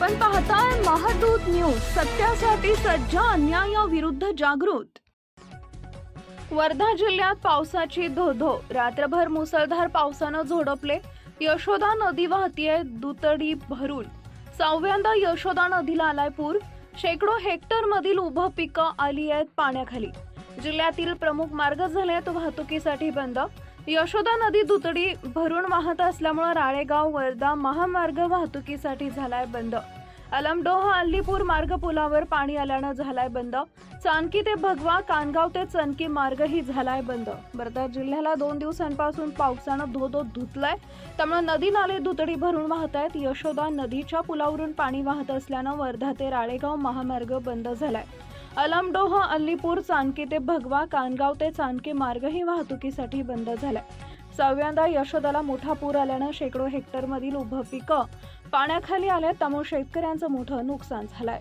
आपण पाहताय महादूत न्यूज सत्यासाठी सज्ज अन्यायाविरुद्ध जागृत. वर्धा जिल्ह्यात पावसाची धोधो रात्रभर मुसळधार पावसानं झोडपले. यशोदा नदी वाहतीये दुतडी भरून. सहाव्यांदा यशोदा नदीला आलाय पूर. शेकडो हेक्टर मधील उभं पिकं आली आहेत पाण्याखाली. जिल्ह्यातील प्रमुख मार्ग झाले वाहतुकीसाठी बंद. यशोदा नदी दुतडी भरून वाहत असल्यामुळे राळेगाव वर्धा महामार्ग वाहतुकीसाठी झालाय बंद. अलमडोह अल्लीपूर मार्ग पुलावर पाणी आल्यानं झालाय बंद. चानकी ते भगवा कानगाव ते चनकी मार्गही झालाय बंद. वर्धा जिल्ह्याला दोन दिवसांपासून पावसानं धोधो धुतलाय. त्यामुळे नदी नाले दुतडी भरून वाहत आहेत. यशोदा नदीच्या पुलावरून पाणी वाहत असल्यानं वर्धा ते राळेगाव महामार्ग बंद झालाय. अलमडोह अल्लीपूर चानकी ते भगवा कानगाव ते चानके मार्गही वाहतुकीसाठी बंद झालाय. सहाव्यांदा यशोदाला मोठा पूर आल्यानं शेकडो हेक्टरमधील उभं पिकं पाण्याखाली आले त्यामुळे शेतकऱ्यांचं मोठं नुकसान झालंय.